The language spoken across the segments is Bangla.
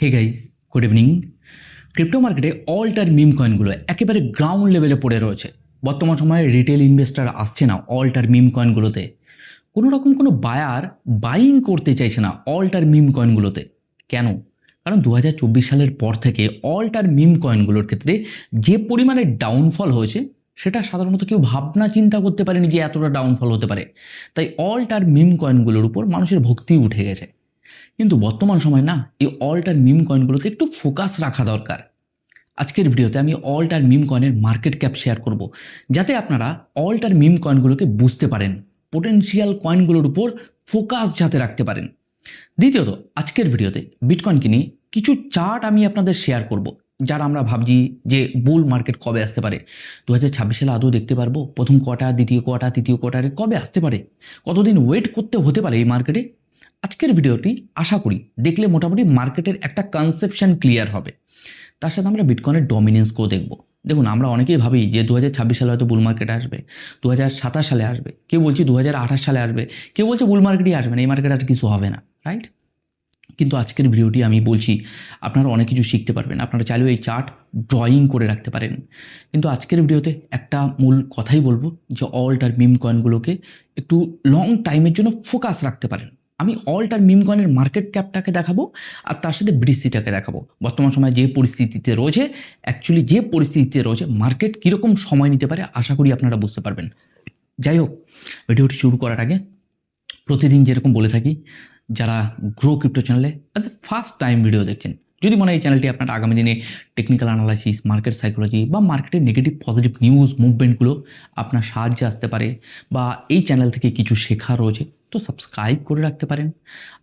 Hey guys good evening crypto মার্কেটে অল টাইম মিম কয়েনগুলো একেবারে গ্রাউন্ড লেভেলে পড়ে রয়েছে। বর্তমান সময়ে রিটেল ইনভেস্টার আসছে না অল টার মিম কয়েনগুলোতে কোনো রকম কোনো বায়ার বাইং করতে চাইছে না অল টার মিম কয়েনগুলোতে কেন? কারণ দু হাজার চব্বিশ সালের পর থেকে অল টার মিম কয়েনগুলোর ক্ষেত্রে যে পরিমাণে ডাউনফল হয়েছে, সেটা সাধারণত কেউ ভাবনা চিন্তা করতে পারেনি যে এতটা ডাউনফল হতে পারে। তাই অল টার মিম কয়েনগুলোর উপর মানুষের ভক্তি উঠে গেছে। কিন্তু বর্তমান সময় না, এই অল্টার মিম কয়েনগুলোতে একটু ফোকাস রাখা দরকার। আজকের ভিডিওতে আমি অল্টার মিম কয়েনের মার্কেট ক্যাপ শেয়ার করব, যাতে আপনারা অল্টার মিম কয়েনগুলোকে বুঝতে পারেন পোটেনশিয়াল কয়েনগুলোর উপর ফোকাস যাতে রাখতে পারেন। দ্বিতীয়ত, আজকের ভিডিওতে বিটকয়েনকে নিয়ে কিছু চার্ট আমি আপনাদের শেয়ার করব, যারা আমরা ভাবছি যে বুল মার্কেট কবে আসতে পারে? দু হাজার ছাব্বিশ সালে আদৌ দেখতে পারব? প্রথম কোয়ার্টার দ্বিতীয় কোয়ার্টার তৃতীয় কোয়ার্টারে কবে আসতে পারে? কতদিন ওয়েট করতে হতে পারে এই মার্কেটে আজকের ভিডিওটি আশা করি দেখলে মোটামুটি মার্কেটের একটা কনসেপশন ক্লিয়ার হবে। তার সাথে আমরা বিটকয়েনের ডমিনেন্সকেও দেখব। দেখুন, আমরা অনেকেই ভাবি যে দু হাজার ছাব্বিশ সালে হয়তো বুল মার্কেট আসবে দু হাজার সাতাশ সালে আসবে, কেউ বলছি দু হাজার আঠাশ সালে আসবে, কেউ বলছে বুল মার্কেটই আসবে না, এই মার্কেট আর কিছু হবে না রাইট কিন্তু আজকের ভিডিওটি আমি বলছি, আপনারা অনেক কিছু শিখতে পারবেন, আপনারা চাইলেও এই চার্ট ড্রয়িং করে রাখতে পারেন। কিন্তু আজকের ভিডিওতে একটা মূল কথাই বলব যে অল্ট আর মিম কয়েনগুলোকে একটু লং টাইমের জন্য ফোকাস রাখতে পারেন। আমি অল্ট আর মিম কয়েনের মার্কেট ক্যাপটাকে দেখাবো, আর তার সাথে ব্রিসিটাকে দেখাবো। বর্তমান সময়ে যে পরিস্থিতিতে রয়েছে অ্যাকচুয়ালি যে পরিস্থিতিতে রয়েছে মার্কেট কীরকম সময় নিতে পারে, আশা করি আপনারা বুঝতে পারবেন। যাই হোক, ভিডিওটি শুরু করার আগে প্রতিদিন যেরকম বলে থাকি, যারা গ্রো ক্রিপ্টো চ্যানেলে as a first time video দেখছেন, যদি মনে হয় এই চ্যানেলটি আপনার আগামী দিনে টেকনিক্যাল অ্যানালাইসিস মার্কেট সাইকোলজি বা মার্কেটের নেগেটিভ পজিটিভ নিউজ মুভমেন্টগুলো আপনার সাহায্যে আসতে পারে, বা এই চ্যানেল থেকে কিছু শেখা রয়েছে তো সাবস্ক্রাইব করে রাখতে পারেন।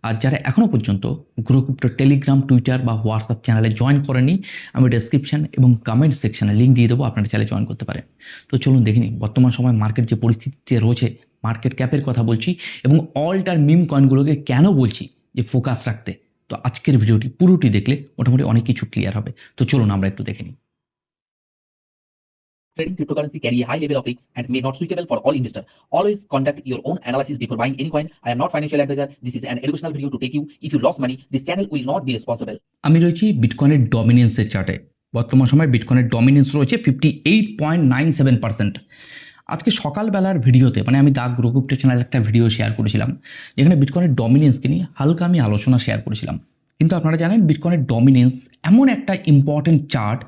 আর যারা এখনও পর্যন্ত গ্রো ক্রিপ্টো টেলিগ্রাম টুইটার বা হোয়াটসঅ্যাপ চ্যানেলে জয়েন করেনি আমি ডেসক্রিপশন এবং কমেন্ট সেকশনে লিঙ্ক দিয়ে দেবো, আপনারা চ্যানেলে জয়েন করতে পারেন। তো চলুন দেখে নিই, বর্তমান সময় মার্কেট যে পরিস্থিতিতে রয়েছে মার্কেট ক্যাপের কথা বলছি এবং অল্টার মিম কয়েনগুলোকে কেন বলছি যে ফোকাস রাখতে। তো আজকের ভিডিওটি পুরোটি দেখলে মোটামুটি অনেক কিছু ক্লিয়ার হবে। তো চলুন আমরা একটু দেখে নিই। Trading cryptocurrency carry a high level of risks and may not suitable for all investors. Always conduct your own analysis before buying any coin. I am not financial advisor. This is an educational video to take you. If you lost money, this channel will not be responsible. আমি রয়েছি বিটকয়েনের ডমিনেন্সের চার্টে বর্তমান সময় বিটকয়েনের ডমিনেন্স রয়েছে fifty eight point nine seven percent আজকে সকালবেলার ভিডিওতে মানে আমি দাগ গ্রুপটা চ্যানেল একটা ভিডিও শেয়ার করেছিলাম যেখানে বিটকয়েনের ডমিনেন্সকে নিয়ে হালকা আমি আলোচনা শেয়ার করেছিলাম কিন্তু আপনারা জানেন বিটকয়েনের ডমিনেন্স এমন একটা ইম্পর্টেন্ট চার্ট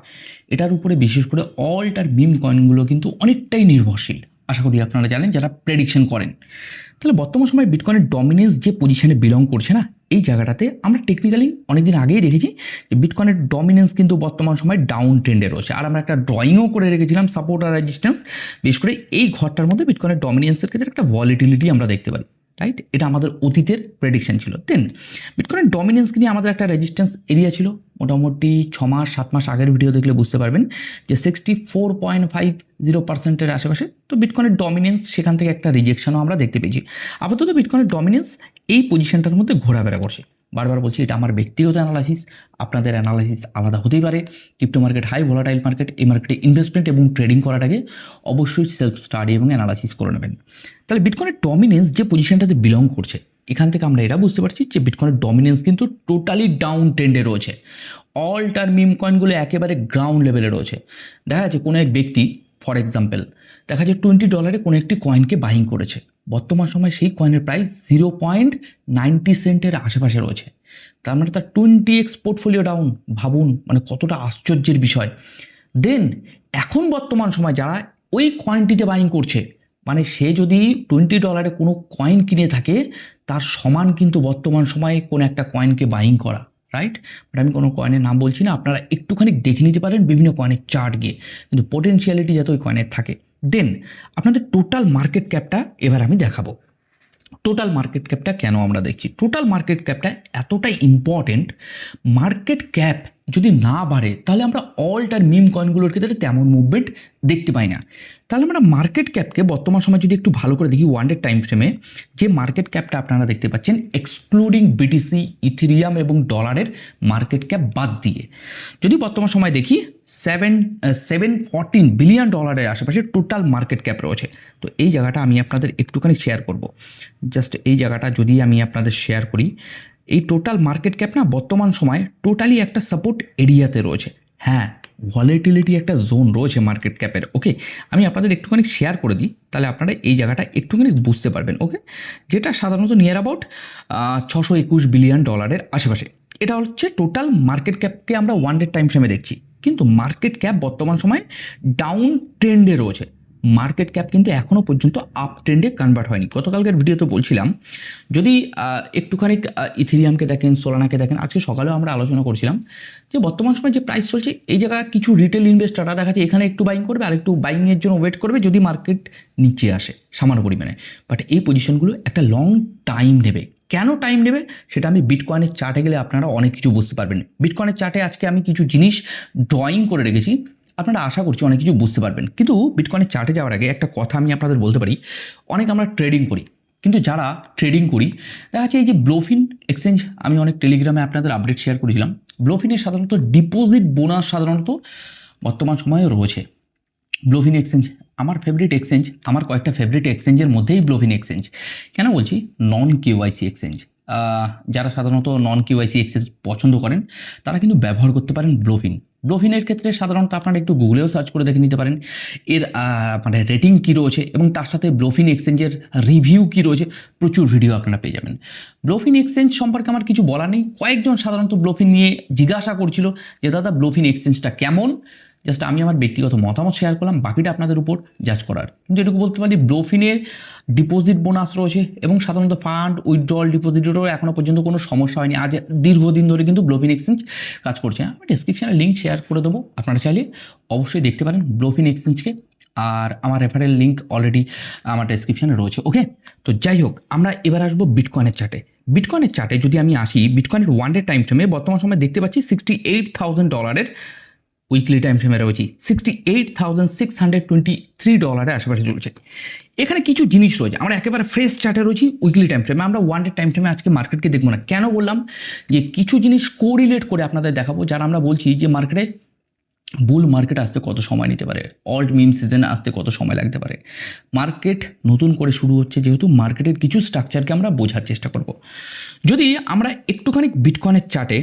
এটার উপরে বিশেষ করে অলটার মিম কয়েনগুলো কিন্তু অনেকটাই নির্ভরশীল। আশা করি আপনারা জানেন যারা প্রেডিকশন করেন। তাহলে বর্তমান সময় বিটকয়েনের ডমিনেন্স যে পজিশনে বিলং করছে না, এই জায়গাটাতে আমরা টেকনিক্যালি অনেকদিন আগেই দেখেছি যে বিটকয়েনের ডমিনেন্স কিন্তু বর্তমান সময় ডাউন ট্রেন্ডে রয়েছে। আর আমরা একটা ড্রয়িংও করে রেখেছিলাম সাপোর্ট আর রেজিস্ট্যান্স বিশেষ করে এই ঘরটার মধ্যে বিটকয়েনের ডমিনেন্সের ক্ষেত্রে একটা ভলিটিলিটি আমরা দেখতে পারি রাইট এটা আমাদের অতীতের প্রেডিকশান ছিল। দেন বিটকয়েনের ডমিনেন্সকে নিয়ে আমাদের একটা রেজিস্ট্যান্স এরিয়া ছিল। মোটামুটি ছ মাস সাত মাস আগের ভিডিও দেখলে বুঝতে পারবেন যে sixty four point five zero পার্সেন্টের আশেপাশে তো বিটকয়েনের ডমিনেন্স সেখান থেকে একটা রিজেকশনও আমরা দেখতে পেয়েছি। আপাতত বিটকয়েনের ডমিনেন্স এই পজিশনটার মধ্যে ঘোরাফেরা করছে। বারবার বলছি, এটা আমার ব্যক্তিগত অ্যানালাইসিস আপনাদের অ্যানালাইসিস আলাদা হতেই পারে। Crypto market high volatile market এই মার্কেটে ইনভেস্টমেন্ট এবং ট্রেডিং আগে অবশ্যই সেলফ স্টাডি এবং অ্যানালাইসিস করে নেবেন। তাহলে বিটকয়েনের ডমিনেন্স যে পজিশনটাতে বিলং করছে, এখান থেকে আমরা এটা বুঝতে পারছি যে বিটকয়েনের ডমিনেন্স কিন্তু টোটালি ডাউন ট্রেন্ডে রয়েছে। অল টার মিম কয়েনগুলো একেবারে গ্রাউন্ড লেভেলে রয়েছে। দেখা যাচ্ছে কোনো এক ব্যক্তি ফর এক্সাম্পল দেখা যাচ্ছে টোয়েন্টি ডলারে কোনো একটি কয়েনকে বাইং করেছে। বর্তমান সময় সেই কয়েনের প্রাইস জিরো পয়েন্ট নাইনটি সেন্টের আশেপাশে রয়েছে। তার মানে তার টোয়েন্টি এক্স পোর্টফোলিও ডাউন ভাবুন মানে কতটা আশ্চর্যের বিষয়। দেন এখন বর্তমান সময় যারা ওই কয়েনটিতে বাইং করছে মানে সে যদি টোয়েন্টি ডলারে কোনো কয়েন কিনে থাকে, তার সমান কিন্তু বর্তমান সময়ে কোনো একটা কয়েনকে বাইং করা। রাইট বাট আমি কোনো কয়েনের নাম বলছি না, আপনারা একটুখানি দেখে নিতে পারেন বিভিন্ন কয়েনের চার্ট গিয়ে। কিন্তু পোটেনশিয়ালিটি যাতে ওই কয়েনের থাকে। দেন আপনাদের টোটাল মার্কেট ক্যাপটা এবার আমি দেখাবো। টোটাল মার্কেট ক্যাপটা কেন আমরা দেখছি? টোটাল মার্কেট ক্যাপটা এতটাই ইম্পর্টেন্ট মার্কেট ক্যাপ যদি না বাড়ে, তাহলে আমরা অল্টার মিম কয়েনগুলোর ক্ষেত্রে তেমন মুভমেন্ট দেখতে পাই না। তাহলে আমরা মার্কেট ক্যাপকে বর্তমান সময় যদি একটু ভালো করে দেখি ওয়ান ডে টাইম ফ্রেমে যে মার্কেট ক্যাপটা আপনারা দেখতে পাচ্ছেন এক্সক্লুডিং বিটিসি ইথিরিয়াম এবং ডলারের মার্কেট ক্যাপ বাদ দিয়ে। যদি বর্তমান সময় দেখি সেভেন সেভেন ফোরটিন বিলিয়ন ডলারের আশেপাশে টোটাল মার্কেট ক্যাপ রয়েছে। তো এই জায়গাটা আমি আপনাদের একটুখানি শেয়ার করব। জাস্ট এই জায়গাটা যদি আমি আপনাদের শেয়ার করি এই টোটাল মার্কেট ক্যাপ না বর্তমান সময়ে টোটালি একটা সাপোর্ট এরিয়াতে রয়েছে। হ্যাঁ ভলেটিলিটি একটা জোন রয়েছে মার্কেট ক্যাপের ওকে আমি আপনাদের একটুখানি শেয়ার করে দিই, তাহলে আপনারা এই জায়গাটা একটুখানি বুঝতে পারবেন ওকে যেটা সাধারণত নিয়ার অ্যাবাউট ছশো একুশ বিলিয়ন ডলারের আশেপাশে। এটা হচ্ছে টোটাল মার্কেট ক্যাপকে আমরা ওয়ান ডে টাইম ফ্রেমে দেখছি। কিন্তু মার্কেট ক্যাপ বর্তমান সময়ে ডাউন ট্রেন্ডে রয়েছে। মার্কেট ক্যাপ কিন্তু এখনও পর্যন্ত আপ ট্রেন্ডে কনভার্ট হয়নি। গতকালকের ভিডিওতে বলছিলাম, যদি একটুখানি ইথেরিয়ামকে দেখেন সোলানাকে দেখেন, আজকে সকালেও আমরা আলোচনা করছিলাম যে বর্তমান সময় যে প্রাইস চলছে, এই জায়গায় কিছু রিটেল ইনভেস্টাররা দেখা যাচ্ছে এখানে একটু বাইং করবে, আর একটু বাইংয়ের জন্য ওয়েট করবে, যদি মার্কেট নিচে আসে, সামান্য পরিমাণে। বাট এই পজিশনগুলো একটা লং টাইম নেবে। কেন টাইম নেবে? সেটা আমি বিটকয়েনের চার্টে গেলে আপনারা অনেক কিছু বুঝতে পারবেন। বিটকয়েনের চার্টে আজকে আমি কিছু জিনিস ড্রয়িং করে রেখেছি। আপনারা আশা করছি অনেক কিছু বুঝতে পারবেন। কিন্তু বিটকয়েনের চার্টে যাওয়ার আগে একটা কথা আমি আপনাদের বলতে পারি। অনেক আমরা ট্রেডিং করি। কিন্তু যারা ট্রেডিং করি, দেখা যাচ্ছে এই যে ব্লোফিন এক্সচেঞ্জ আমি অনেক টেলিগ্রামে আপনাদের আপডেট শেয়ার করেছিলাম। ব্লোফিনের সাধারণত ডিপোজিট বোনাস সাধারণত বর্তমান সময়ে রয়েছে। ব্লোফিন এক্সচেঞ্জ আমার ফেভারিট এক্সচেঞ্জ আমার কয়েকটা ফেভারিট এক্সচেঞ্জের মধ্যেই ব্লোফিন এক্সচেঞ্জ কেন বলছি? নন কেওয়াইসি এক্সচেঞ্জ যারা সাধারণত নন কেওয়াইসি এক্সচেঞ্জ পছন্দ করেন, তারা কিন্তু ব্যবহার করতে পারেন ব্লোফিন ব্লোফিনের ক্ষেত্রে সাধারণত আপনারা একটু গুগলেও সার্চ করে দেখে নিতে পারেন। এর মানে রেটিং কী রয়েছে এবং তার সাথে ব্লোফিন এক্সচেঞ্জের রিভিউ কী রয়েছে, প্রচুর ভিডিও আপনারা পেয়ে যাবেন। ব্লোফিন এক্সচেঞ্জ সম্পর্কে আমার কিছু বলা নেই। কয়েকজন সাধারণত ব্লোফিন নিয়ে জিজ্ঞাসা করছিল যে, দাদা ব্লোফিন এক্সচেঞ্জটা কেমন? জাস্ট আমি আমার ব্যক্তিগত মতামত শেয়ার করলাম, বাকিটা আপনাদের উপর জাজ করার। কিন্তু এটুকু বলতে পারি ব্লোফিনের ডিপোজিট বোনাস রয়েছে এবং সাধারণত ফান্ড উইথড্রল ডিপোজিটেরও এখনও পর্যন্ত কোনো সমস্যা হয়নি। আজ দীর্ঘদিন ধরে কিন্তু ব্লোফিন এক্সচেঞ্জ কাজ করছে। আমি ডিসক্রিপশানে লিঙ্ক শেয়ার করে দেবো, আপনারা চাইলে অবশ্যই দেখতে পারেন ব্লোফিন এক্সচেঞ্জকে আর আমার রেফারেল লিঙ্ক অলরেডি আমার ডেসক্রিপশানে রয়েছে ওকে তো যাই হোক, আমরা এবার আসব বিটকয়েনের চার্টে বিটকয়েনের চার্টে যদি আমি আসি বিটকয়েনের ওয়ান ডে টাইম ফ্রেমে বর্তমান সময় দেখতে পাচ্ছি সিক্সটি এইট থাউজেন্ড ডলারের উইকলি টাইম ফ্রেমে রয়েছি। Sixty eight thousand six hundred twenty three ডলারের আশেপাশে চলছে। এখানে কিছু জিনিস রয়েছে। আমরা একেবারে ফ্রেশ চার্টে রয়েছি উইকলি টাইম ফ্রেমে আমরা ওয়ান ডে টাইম ফ্রেমে আজকে মার্কেটকে দেখব না। কেন বললাম যে কিছু জিনিস কোরিলেট করে আপনাদের দেখাবো। যারা আমরা বলছি যে মার্কেটে বুল মার্কেট আসতে কত সময় নিতে পারে? অল্ট মিম সিজনে আসতে কত সময় লাগতে পারে? মার্কেট নতুন করে শুরু হচ্ছে যেহেতু মার্কেটের কিছু স্ট্রাকচারকে আমরা বোঝার চেষ্টা করব। যদি আমরা একটুখানি বিটকয়েনের চার্টে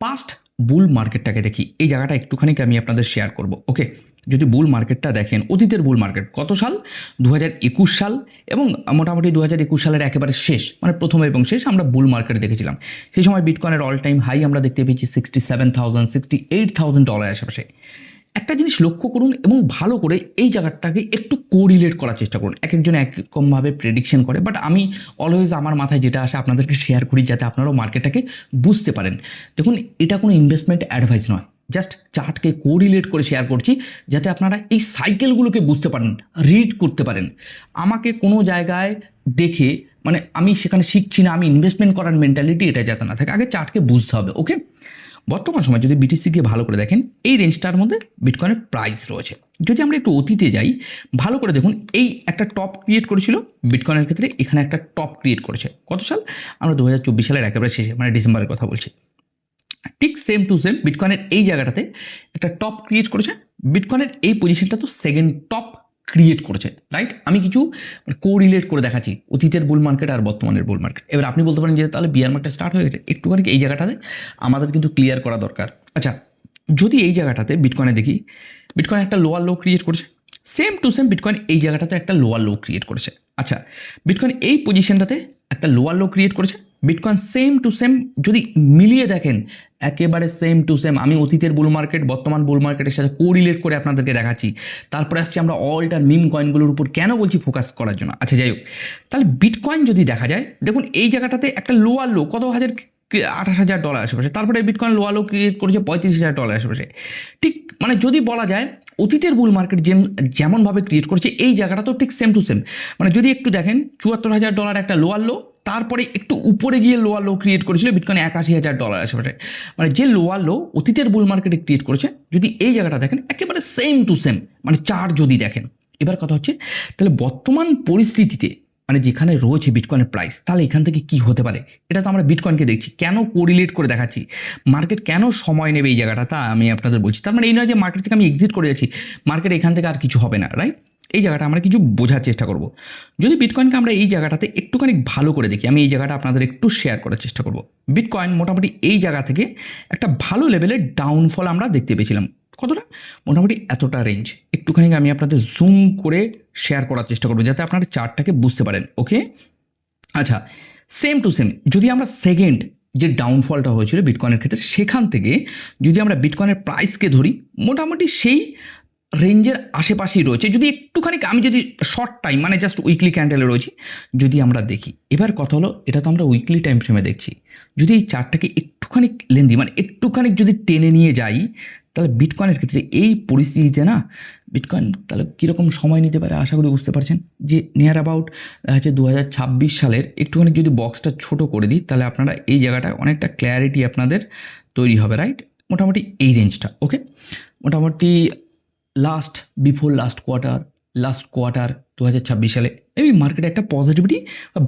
পাস্ট বুল মার্কেটটাকে দেখি। এই জায়গাটা একটুখানিকে আমি আপনাদের শেয়ার করব ওকে যদি বুল মার্কেটটা দেখেন, অতীতের বুল মার্কেট কত সাল? দু সাল এবং মোটামুটি দু হাজার একুশ সালের একেবারে শেষ মানে প্রথম এবং শেষ আমরা বুল মার্কেট দেখেছিলাম। সেই সময় বিটকয়েনের অল টাইম হাই আমরা দেখতে পেয়েছি sixty seven thousand sixty eight thousand dollar আশেপাশে। একটা জিনিস লক্ষ্য করুন এবং ভালো করে এই জায়গাটাকে একটু কোরিলেট করার চেষ্টা করুন। এক একজন এক রকমভাবে প্রেডিকশন করে বাট আমি অলওয়েজ আমার মাথায় যেটা আসে আপনাদেরকে শেয়ার করি যাতে আপনারাও মার্কেটটাকে বুঝতে পারেন। দেখুন, এটা কোনো ইনভেস্টমেন্ট অ্যাডভাইস নয়। জাস্ট চার্টকে কোরিলেট করে শেয়ার করছি যাতে আপনারা এই সাইকেলগুলোকে বুঝতে পারেন রিড করতে পারেন। আমাকে কোনো জায়গায় দেখে মানে আমি সেখানে শিখছি না, আমি ইনভেস্টমেন্ট করার মেন্টালিটি এটা যাতে না থাকে। আগে চার্টকে বুঝতে হবে ওকে বর্তমান সময় যদি বিটিসিকে ভালো করে দেখেন, এই রেঞ্জটার মধ্যে বিটকয়েনের প্রাইস রয়েছে। যদি আমরা একটু অতীতে যাই, ভালো করে দেখুন, এই একটা টপ ক্রিয়েট করেছিল বিটকয়েনের ক্ষেত্রে এখানে একটা টপ ক্রিয়েট করেছে। কত সাল? আমরা দু হাজার চব্বিশ সালের একেবারে শেষে মানে ডিসেম্বরের কথা বলছি। ঠিক সেম টু সেম বিটকয়েনের এই জায়গাটাতে একটা টপ ক্রিয়েট করেছে। বিটকয়েনের এই পজিশনটা তো সেকেন্ড টপ ক্রিয়েট করেছে রাইট আমি কিছু কোরিলেট করে দেখাচ্ছি, অতীতের বুল মার্কেট আর বর্তমানের বুল মার্কেট এবার আপনি বলতে পারেন যে তাহলে বিয়ার মার্কেট স্টার্ট হয়ে গেছে, একটুখানি এই জায়গাটাতে আমাদের কিন্তু ক্লিয়ার করা দরকার। আচ্ছা যদি এই জায়গাটাতে বিটকয়েনে দেখি বিটকয়েন একটা লোয়ার লো ক্রিয়েট করেছে সেম টু সেম বিটকয়েন এই জায়গাটাতে একটা লোয়ার লো ক্রিয়েট করেছে। আচ্ছা বিটকয়েন এই পজিশনটাতে একটা লোয়ার লো ক্রিয়েট করেছে। বিটকয়েন সেম টু সেম যদি মিলিয়ে দেখেন, একেবারে সেম টু সেম আমি অতীতের বুল মার্কেট বর্তমান বুল মার্কেটের সাথে কোরিলেট করে আপনাদেরকে দেখাচ্ছি। তারপরে আসছি আমরা অলটা মিম কয়েনগুলোর উপর কেন বলছি ফোকাস করার জন্য? আচ্ছা যাই হোক। তাহলে বিটকয়েন যদি দেখা যায়, দেখুন এই জায়গাটাতে একটা লোয়ার লো কত হাজার আঠাশ হাজার ডলার আশেপাশে তারপরে বিটকয়েন লোয়ার লো ক্রিয়েট করেছে পঁয়ত্রিশ হাজার ডলার আশেপাশে ঠিক মানে যদি বলা যায়, অতীতের বুল মার্কেট যেম যেমনভাবে ক্রিয়েট করেছে, এই জায়গাটা তো ঠিক সেম টু সেম মানে যদি একটু দেখেন, চুয়াত্তর হাজার ডলার একটা লোয়ার লো তারপরে একটু উপরে গিয়ে লোয়ার লো ক্রিয়েট করেছিল বিটকয়েন একাশি হাজার ডলার আশেপাশে মানে যে লোয়ার লো অতীতের বুল মার্কেটে ক্রিয়েট করেছে, যদি এই জায়গাটা দেখেন, একেবারে সেম টু সেম মানে চার যদি দেখেন, এবার কথা হচ্ছে, তাহলে বর্তমান পরিস্থিতিতে মানে যেখানে রয়েছে বিটকয়েনের প্রাইস তাহলে এখান থেকে কি হতে পারে? এটা তো আমরা বিটকয়েনকে দেখছি। কেন কোরিলেট করে দেখাচ্ছি? মার্কেট কেন সময় নেবে এই জায়গাটা তা আমি আপনাদের বলছি। তার মানে এই নয় যে মার্কেট থেকে আমি এক্সিট করে যাচ্ছি। মার্কেট এখান থেকে আর কিছু হবে না রাইট এই জায়গাটা আমরা কিছু বোঝার চেষ্টা করব। যদি বিটকয়েনকে আমরা এই জায়গাটাতে একটুখানি ভালো করে দেখি, আমি এই জায়গাটা আপনাদের একটু শেয়ার করার চেষ্টা করব। বিটকয়েন মোটামুটি এই জায়গা থেকে একটা ভালো লেভেলের ডাউনফল আমরা দেখতে পেয়েছিলাম। কতটা? মোটামুটি এতটা রেঞ্জ একটুখানি আমি আপনাদের জুম করে শেয়ার করার চেষ্টা করব, যাতে আপনারা চার্টটাকে বুঝতে পারেন ওকে আচ্ছা সেম টু সেম যদি আমরা সেকেন্ড যে ডাউনফলটা হয়েছিল বিটকয়েনের ক্ষেত্রে, সেখান থেকে যদি আমরা বিটকয়েনের প্রাইসকে ধরি, মোটামুটি সেই রেঞ্জের আশেপাশেই রয়েছে। যদি একটুখানি আমি যদি শর্ট টাইম মানে জাস্ট উইকলি ক্যান্ডেলে রয়েছি, যদি আমরা দেখি, এবার কথা হলো, এটা তো আমরা উইকলি টাইম ফ্রেমে দেখছি। যদি এই চারটাকে একটুখানি লেন্দি মানে একটুখানি যদি টেনে নিয়ে যাই তাহলে বিটকয়েনের ক্ষেত্রে এই পরিস্থিতিতে না বিটকয়েন তাহলে কীরকম সময় নিতে পারে আশা করি বুঝতে পারছেন? যে নিয়ার অ্যাবাউট হচ্ছে দু হাজার ছাব্বিশ সালের একটুখানি যদি বক্সটা ছোট করে দিই, তাহলে আপনারা এই জায়গাটা অনেকটা ক্ল্যারিটি আপনাদের তৈরি হবে রাইট মোটামুটি এই রেঞ্জটা ওকে মোটামুটি last before last quarter last quarter দু হাজার ছাব্বিশ সালে এই মার্কেটে একটা পজিটিভিটি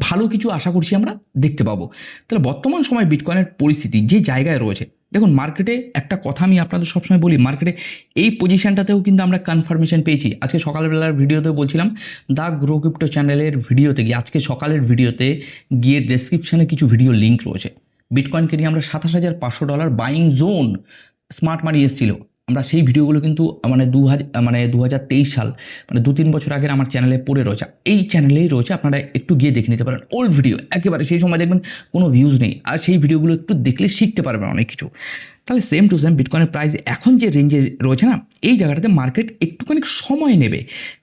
ভালো কিছু আশা করছি আমরা দেখতে পাবো। তাহলে বর্তমান সময় বিটকয়েনের পরিস্থিতি যে জায়গায় রয়েছে, দেখুন মার্কেটে একটা কথা আমি আপনাদের সবসময় বলি মার্কেটে এই পজিশনটাতেও কিন্তু আমরা কনফার্মেশন পেয়েছি। আজকে সকালবেলার ভিডিওতে বলছিলাম দ্য গ্রো ক্রিপ্টো চ্যানেলের ভিডিওতে গিয়ে, আজকে সকালের ভিডিওতে গিয়ে ডেসক্রিপশানে কিছু ভিডিও লিঙ্ক রয়েছে। বিটকয়েনকে নিয়ে আমরা সাতাশ হাজার পাঁচশো dollar buying zone smart money এসেছিল। আমরা সেই ভিডিওগুলো কিন্তু মানে দু হাজার মানে দু হাজার তেইশ সাল মানে দু তিন বছর আগের আমার চ্যানেলে পড়ে রয়েছে। এই চ্যানেলেই রয়েছে, আপনারা একটু গিয়ে দেখে নিতে পারেন। ওল্ড ভিডিও একেবারে সেই সময় দেখবেন কোনো ভিউজ নেই। আর সেই ভিডিওগুলো একটু দেখলে শিখতে পারবেন অনেক কিছু। তাহলে সেম টু সেম বিটকয়েনের প্রাইস এখন যে রেঞ্জে রয়েছে না, এই জায়গাটাতে মার্কেট একটুখানি সময় নেবে।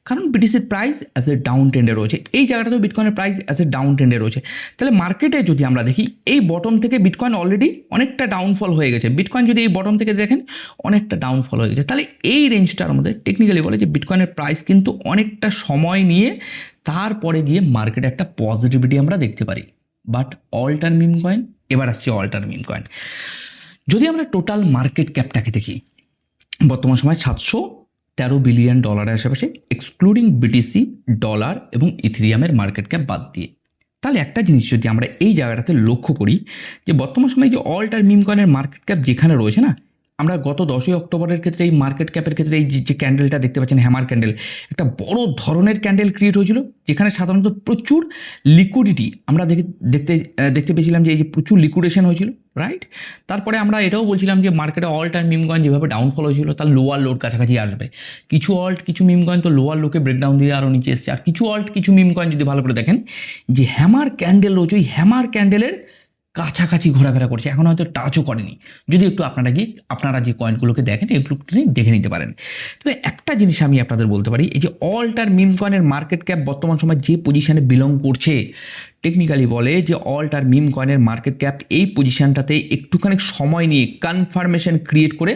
কারণ বিটিসির প্রাইস অ্যাজ এ ডাউন ট্রেন্ডে রয়েছে। এই জায়গাটাতেও বিটকয়েনের প্রাইস অ্যাজ এ ডাউন ট্রেন্ডে রয়েছে। তাহলে মার্কেটে যদি আমরা দেখি, এই বটম থেকে বিটকয়েন অলরেডি অনেকটা ডাউনফল হয়ে গেছে। বিটকয়েন যদি এই বটম থেকে দেখেন, অনেকটা ডাউনফল হয়ে গেছে। তাহলে এই রেঞ্জটার মধ্যে টেকনিক্যালি বলে যে বিটকয়েনের প্রাইস কিন্তু অনেকটা সময় নিয়ে তারপরে গিয়ে মার্কেটে একটা পজিটিভিটি আমরা দেখতে পারি। বাট অল্টার মিম কয়েন এবার আসছে অল্টার মিম কয়েন যদি আমরা টোটাল মার্কেট ক্যাপটাকে দেখি, বর্তমান সময় সাতশো তেরো বিলিয়ন ডলারের আশেপাশে এক্সক্লুডিং বিটিসি ডলার এবং ইথেরিয়ামের মার্কেট ক্যাপ বাদ দিয়ে। তাহলে একটা জিনিস যদি আমরা এই জায়গাটাতে লক্ষ্য করি, যে বর্তমান সময় যে অল্টার মিম কয়েনের মার্কেট ক্যাপ যেখানে রয়েছে না আমরা গত দশই অক্টোবরের ক্ষেত্রে এই মার্কেট ক্যাপের ক্ষেত্রে এই যে- ক্যান্ডেলটা দেখতে পাচ্ছেন হ্যামার ক্যান্ডেল একটা বড় ধরনের ক্যান্ডেল ক্রিয়েট হয়েছিল, যেখানে সাধারণত প্রচুর লিকুইডিটি আমরা দেখে, দেখতে দেখতে পেয়েছিলাম যে এই যে প্রচুর লিকুইডেশন হয়েছিল রাইট তারপরে আমরা এটাও বলছিলাম যে মার্কেটে অল টাইম মিম কয়েন যেভাবে ডাউনফল হয়েছিল, তার লোয়ার লোড কাছাকাছি আসবে। কিছু অল্ট কিছু মিম কয়েন তো লোয়ার লোকে ব্রেকডাউন দিয়ে আরও নিচে এসছে। আর কিছু অল্ট কিছু মিম কয়েন যদি ভালো করে দেখেন, যে হ্যামার ক্যান্ডেল রয়েছে, ওই হ্যামার ক্যান্ডেলের কাছাকাছি ঘোরাফেরা করছে। এখন হয়তো টাচও করেনি। যদি একটু আপনারা গিয়ে, আপনারা যে কয়েনগুলোকে দেখেন একটু দেখে নিতে পারেন। তবে একটা জিনিস আমি আপনাদের বলতে পারি, এই যে অল্টার মিম কয়েনের মার্কেট ক্যাপ বর্তমান সময় যে পজিশানে বিলং করছে টেকনিক্যালি বলে যে অল্টার মিম কয়েনের মার্কেট ক্যাপ এই পজিশানটাতে একটুখানি সময় নিয়ে কনফার্মেশন ক্রিয়েট করে,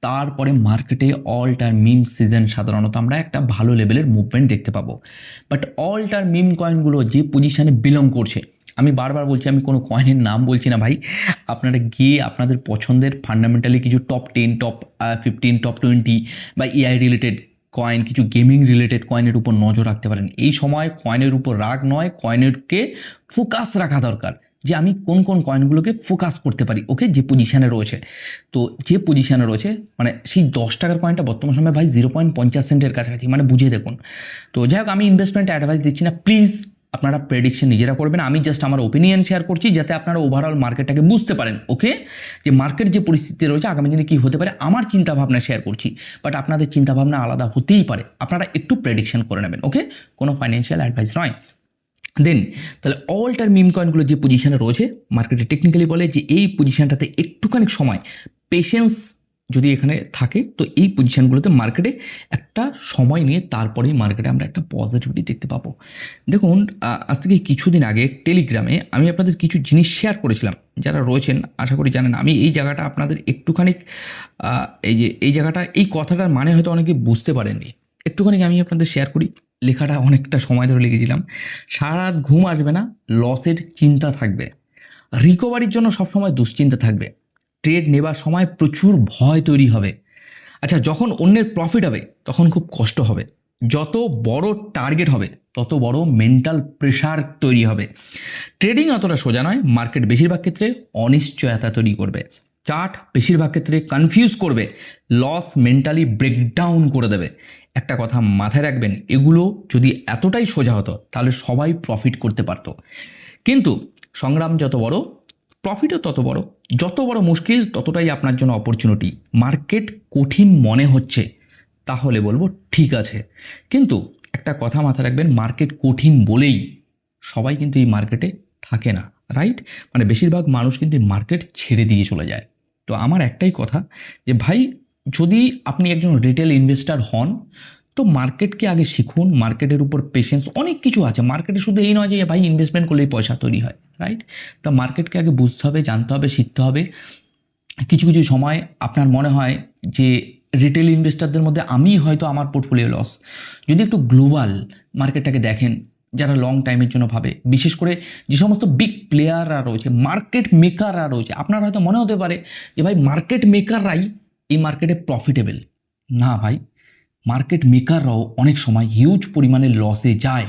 তারপরে মার্কেটে অল্টার মিম সিজন সাধারণত আমরা একটা ভালো লেভেলের মুভমেন্ট দেখতে পাবো। বাট অল্টার মিম কয়েনগুলো যে পজিশানে বিলং করছে আমি বারবার বলছি, আমি কোনো কয়েনের নাম বলছি না ভাই। আপনারা গিয়ে আপনাদের পছন্দের ফান্ডামেন্টালি কিছু top ten top fifteen top twenty বা এআই রিলেটেড কয়েন কিছু গেমিং রিলেটেড কয়েনের উপর নজর রাখতে পারেন। এই সময় কয়েনের উপর রাগ নয় কয়েনেরকে ফোকাস রাখা দরকার যে আমি কোন কোন কয়েনগুলোকে ফোকাস করতে পারি ওকে যে পজিশানে রয়েছে। তো যে পজিশানে রয়েছে মানে সেই দশ টাকার কয়েনটা বর্তমান সময় ভাই জিরো পয়েন্ট পঞ্চাশ সেন্টের কাছাকাছি মানে বুঝে দেখুন। তো যাই হোক, আমি ইনভেস্টমেন্ট অ্যাডভাইস দিচ্ছি না। প্লিজ আপনারা প্রেডিকশন নিজেরা করবেন। আমি জাস্ট আমার ওপিনিয়ন শেয়ার করছি যাতে আপনারা ওভারঅল মার্কেটটাকে বুঝতে পারেন ওকে যে মার্কেট যে পরিস্থিতি রয়েছে, আগামী দিনে কী হতে পারে, আমার চিন্তা ভাবনা শেয়ার করছি। বাট আপনাদের চিন্তা ভাবনা আলাদা হতেই পারে। আপনারা একটু প্রেডিকশন করে নেবেন ওকে কোনো ফাইন্যান্সিয়াল অ্যাডভাইস নয়। দেন তাহলে অল্টার মিম কয়েনগুলো যে পজিশানে রয়েছে মার্কেটে টেকনিক্যালি বলে যে এই পজিশানটাতে একটুখানি সময় পেশেন্স যদি এখানে থাকে, তো এই পজিশনগুলোতে মার্কেটে একটা সময় নিয়ে তারপরেই মার্কেটে আমরা একটা পজিটিভিটি দেখতে পাবো। দেখুন আজ থেকে কিছুদিন আগে টেলিগ্রামে আমি আপনাদের কিছু জিনিস শেয়ার করেছিলাম। যারা রয়েছেন, আশা করি জানেন, আমি এই জায়গাটা আপনাদের একটুখানি এই যে, এই জায়গাটা, এই কথাটার মানে হয়তো অনেকে বুঝতে পারেননি। একটুখানি আমি আপনাদের শেয়ার করি। লেখাটা অনেকটা সময় ধরে লিখেছিলাম। সারা রাত ঘুম আসবে না লসের চিন্তা থাকবে। রিকভারির জন্য সবসময় দুশ্চিন্তা থাকবে। ট্রেড নেবার সময় প্রচুর ভয় তৈরি হবে। আচ্ছা যখন অন্যের প্রফিট হবে, তখন খুব কষ্ট হবে। যত বড় টার্গেট হবে, তত বড় মেন্টাল প্রেশার তৈরি হবে। ট্রেডিং অতটা সোজা নয় মার্কেট বেশিরভাগ ক্ষেত্রে অনিশ্চয়তা তৈরি করবে। চার্ট বেশিরভাগ ক্ষেত্রে কনফিউজ করবে লস মেন্টালি ব্রেকডাউন করে দেবে। একটা কথা মাথায় রাখবেন, এগুলো যদি এতটাই সোজা হতো, তাহলে সবাই প্রফিট করতে পারতো। কিন্তু সংগ্রাম যত বড় প্রফিটও তত বড়। যত বড় মুশকিল, ততটাই আপনার জন্য অপরচুনিটি মার্কেট কঠিন মনে হচ্ছে, তাহলে বলব ঠিক আছে। কিন্তু একটা কথা মাথায় রাখবেন, মার্কেট কঠিন বলেই সবাই কিন্তু এই মার্কেটে থাকে না রাইট মানে বেশিরভাগ মানুষ কিন্তু মার্কেট ছেড়ে দিয়ে চলে যায়। তো আমার একটাই কথা যে, ভাই, যদি আপনি একজন রিটেল ইনভেস্টার হন, তো মার্কেটকে আগে শিখুন, মার্কেটের উপর পেশেন্স অনেক কিছু আছে। মার্কেটে শুধু এই নয় যে, ভাই ইনভেস্টমেন্ট করলেই পয়সা তৈরি হয়। রাইট তা মার্কেটকে আগে বুঝতে হবে, জানতে হবে, শিখতে হবে। কিছু কিছু সময় আপনার মনে হয় যে রিটেল ইনভেস্টারদের মধ্যে আমি হয়তো আমার পোর্টফোলিও লস যদি একটু গ্লোবাল মার্কেটটাকে দেখেন, যারা লং টাইমের জন্য ভাবে, বিশেষ করে যে সমস্ত বিগ প্লেয়াররা রয়েছে মার্কেট মেকাররা রয়েছে, আপনার হয়তো মনে হতে পারে যে ভাই মার্কেট মেকাররাই এই মার্কেটে প্রফিটেবল না ভাই মার্কেট মেকাররাও অনেক সময় হিউজ পরিমাণে লসে যায়।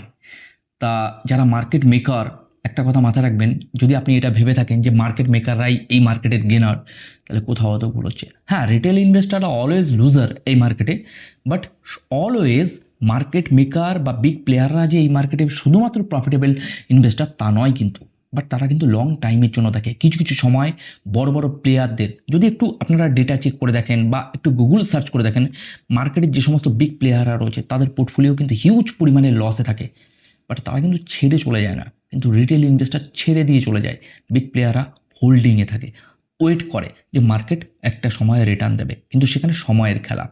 তা যারা মার্কেট মেকার একটা কথা মাথায় রাখবেন, যদি আপনি এটা ভেবে থাকেন যে মার্কেট মেকাররাই এই মার্কেটের গেনার তাহলে কোথাও তো ভুল হচ্ছে। হ্যাঁ রিটেল ইনভেস্টাররা অলওয়েজ লুজার এই মার্কেটে বাট অলওয়েজ মার্কেট মেকার বা বিগ প্লেয়াররা যে এই মার্কেটে শুধুমাত্র প্রফিটেবল ইনভেস্টার তা নয় কিন্তু বাট তারা কিন্তু লং টাইমের জন্য থাকে কিছু কিছু সময় বড় বড় প্লেয়ারদের যদি একটু আপনারা ডেটা চেক করে দেখেন বা একটু গুগল সার্চ করে দেখেন মার্কেটের যে সমস্ত বিগ প্লেয়াররা রয়েছে, তাদের পোর্টফোলিও কিন্তু হিউজ পরিমাণে লসে থাকে বাট তারা কিন্তু ছেড়ে চলে যায় না। কিন্তু রিটেল ইনভেস্টার ছেড়ে দিয়ে চলে যায়। বিগ প্লেয়াররা হোল্ডিংয়ে থাকে। ওয়েট করে যে মার্কেট একটা সময়ে রিটার্ন দেবে। কিন্তু সেখানে সময়ের খেলা।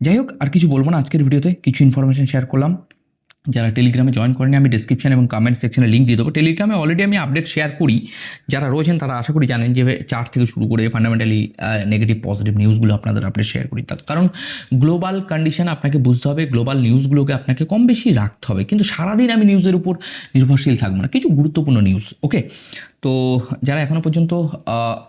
যাই হোক, আর কিছু বলব না। আজকের ভিডিওতে কিছু ইনফরমেশান শেয়ার করলাম। যারা টেলিগ্রামে জয়েন করেনি, আমি ডিসক্রিপশন এবং কমেন্ট সেকশনে লিঙ্ক দিয়ে দেবো। টেলিগ্রামে অলরেডি আমি আপডেট শেয়ার করি। যারা রয়েছেন, তারা আশা করি জানেন যে চার থেকে শুরু করে ফান্ডামেন্টালি নেগেটিভ পজিটিভ নিউজগুলো আপনাদের আপডেট শেয়ার করি। তার কারণ গ্লোবাল কন্ডিশন আপনাকে বুঝতে হবে গ্লোবাল নিউজগুলোকে আপনাকে কম বেশি রাখতে হবে। কিন্তু সারাদিন আমি নিউজের উপর নির্ভরশীল থাকব না। কিছু গুরুত্বপূর্ণ নিউজ ওকে তো যারা এখনও পর্যন্ত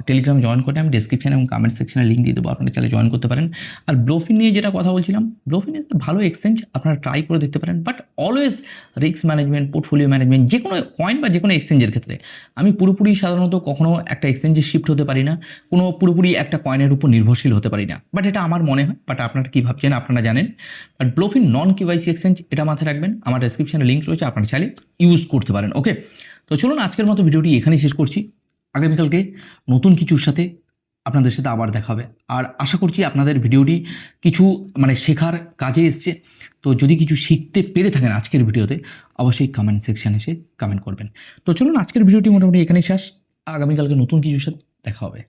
টেলিগ্রাম জয়েন করেন, আমি ডিসক্রিপশন এবং কমেন্ট সেকশনে লিঙ্ক দিয়ে দেবো, আপনারা চাইলে জয়েন করতে পারেন। আর ব্লোফিন নিয়ে যেটা কথা বলছিলাম ব্লোফিন ইজ ভালো এক্সচেঞ্জ আপনারা ট্রাই করে দেখতে পারেন but always risk management portfolio management যে কোনো কয়েন বা যে কোনো এক্সচেঞ্জের ক্ষেত্রে। আমি পুরোপুরি সাধারণত কখনও একটা এক্সচেঞ্জে শিফট হতে পারি না, কোনো পুরোপুরি একটা কয়েনের উপর নির্ভরশীল হতে পারি না। বাট এটা আমার মনে হয় বাট আপনারা কী ভাবছেন, আপনারা জানেন। But Blofin non KYC exchange এটা মাথায় রাখবেন, আমার ডেসক্রিপশনে লিঙ্ক রয়েছে, আপনারা চাইলে ইউজ করতে পারেন ওকে তো চলুন আজকের মতো ভিডিওটি এখানেই শেষ করছি। আগামীকালকে নতুন কিছুর সাথে আপনাদের সাথে আবার দেখা হবে। আর আশা করছি আপনাদের ভিডিওটি কিছু মানে শেখার কাজে এসছে। তো যদি কিছু শিখতে পেরে থাকেন আজকের ভিডিওতে, অবশ্যই কমেন্ট সেকশানে এসে কমেন্ট করবেন। তো চলুন আজকের ভিডিওটি মোটামুটি এখানেই শেষ। আগামীকালকে নতুন কিছুর সাথে দেখা হবে।